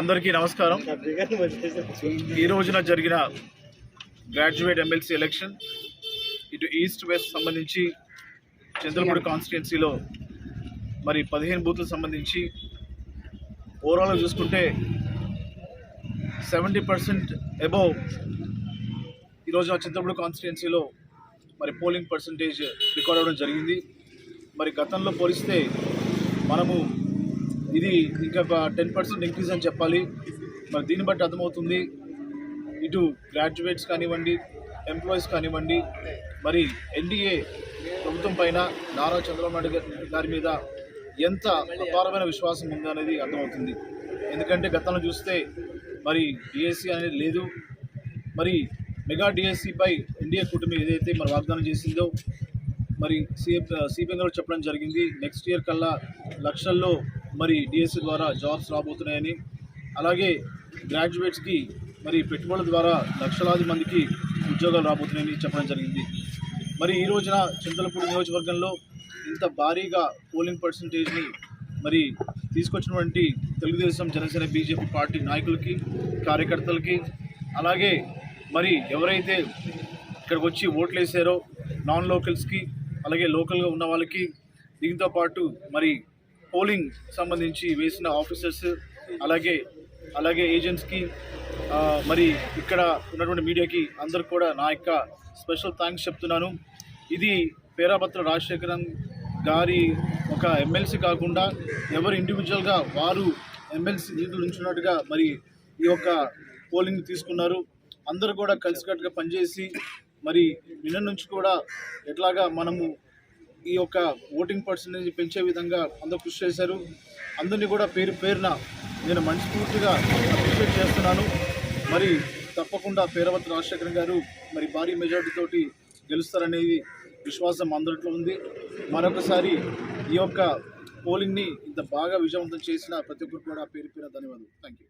అందరికీ నమస్కారం. ఈ రోజున జరిగిన గ్రాడ్యుయేట్ ఎమ్మెల్సీ ఎలక్షన్ ఇటు ఈస్ట్ వెస్ట్ సంబంధించి చంద్రపూడి కాన్స్టిట్యున్సీలో మరి పదిహేను బూత్లకు సంబంధించి ఓవరాల్గా చూసుకుంటే సెవెంటీ పర్సెంట్ అబౌవ్ ఈరోజు చంద్రపూడి కాన్స్టిట్యున్సీలో మరి పోలింగ్ పర్సంటేజ్ రికార్డ్ అవ్వడం జరిగింది. మరి గతంలో పోలిస్తే మనము ఇది ఇంకా టెన్ పర్సెంట్ ఇంక్రీజ్ అని చెప్పాలి. మరి దీన్ని బట్టి అర్థమవుతుంది. ఇటు గ్రాడ్యుయేట్స్ కానివ్వండి ఎంప్లాయీస్ కానివ్వండి మరి ఎన్డీఏ ప్రభుత్వం పైన నారా చంద్రబాబు నాయుడు గారి- మీద ఎంత అపారమైన విశ్వాసం ఉందనేది అర్థమవుతుంది. ఎందుకంటే గతంలో చూస్తే మరి డిఎస్సి అనేది లేదు. మరి మెగా డిఎస్సిపై ఎన్డీఏ కూటమి ఏదైతే మరి వాగ్దానం చేసిందో మరి సీఎం సిపిఎం గారు చెప్పడం జరిగింది. నెక్స్ట్ ఇయర్ కల్లా లక్షల్లో మరి డిఎస్సి ద్వారా జాబ్స్ రాబోతున్నాయని అలాగే గ్రాడ్యుయేట్స్కి మరి పెట్టుబడుల ద్వారా లక్షలాది మందికి ఉద్యోగాలు రాబోతున్నాయని చెప్పడం జరిగింది. మరి ఈ రోజున చింతలపూడి నియోజకవర్గంలో ఇంత భారీగా పోలింగ్ పర్సంటేజ్ని మరి తీసుకొచ్చినటువంటి తెలుగుదేశం జనసేన బీజేపీ పార్టీ నాయకులకి కార్యకర్తలకి అలాగే మరి ఎవరైతే ఇక్కడికి వచ్చి ఓట్లు వేసారో నాన్ లోకల్స్కి అలాగే లోకల్గా ఉన్న వాళ్ళకి దీంతో పాటు మరి పోలింగ్ సంబంధించి వేసిన ఆఫీసర్స్ అలాగే అలాగే ఏజెంట్స్కి మరి ఇక్కడ ఉన్నటువంటి మీడియాకి అందరికి కూడా నా యొక్క స్పెషల్ థ్యాంక్స్ చెప్తున్నాను. ఇది పేరాపత్ర రాజశేఖరన్ గారి ఒక ఎమ్మెల్సీ కాకుండా ఎవరు ఇండివిజువల్గా వారు ఎమ్మెల్సీ నిధులు ఉంచున్నట్టుగా మరి ఈ యొక్క పోలింగ్ తీసుకున్నారు. అందరూ కూడా కలిసికట్టుగా పనిచేసి మరి నిన్న నుంచి కూడా ఎట్లాగా మనము ఈ యొక్క ఓటింగ్ పర్సంటేజ్ పెంచే విధంగా అందరూ కృషి చేశారు. అందరినీ కూడా పేరు పేరున నేను మనస్ఫూర్తిగా అప్రిషియేట్ చేస్తున్నాను. మరి తప్పకుండా పేరవతి రాజశేఖర్ గారు మరి భారీ మెజారిటీ తోటి గెలుస్తారనేది విశ్వాసం అందరిలో ఉంది. మరొకసారి ఈ యొక్క పోలింగ్ని ఇంత బాగా విజయవంతం చేసిన ప్రతి ఒక్కరు కూడా పేరు పేరు ధన్యవాదాలు. Thank you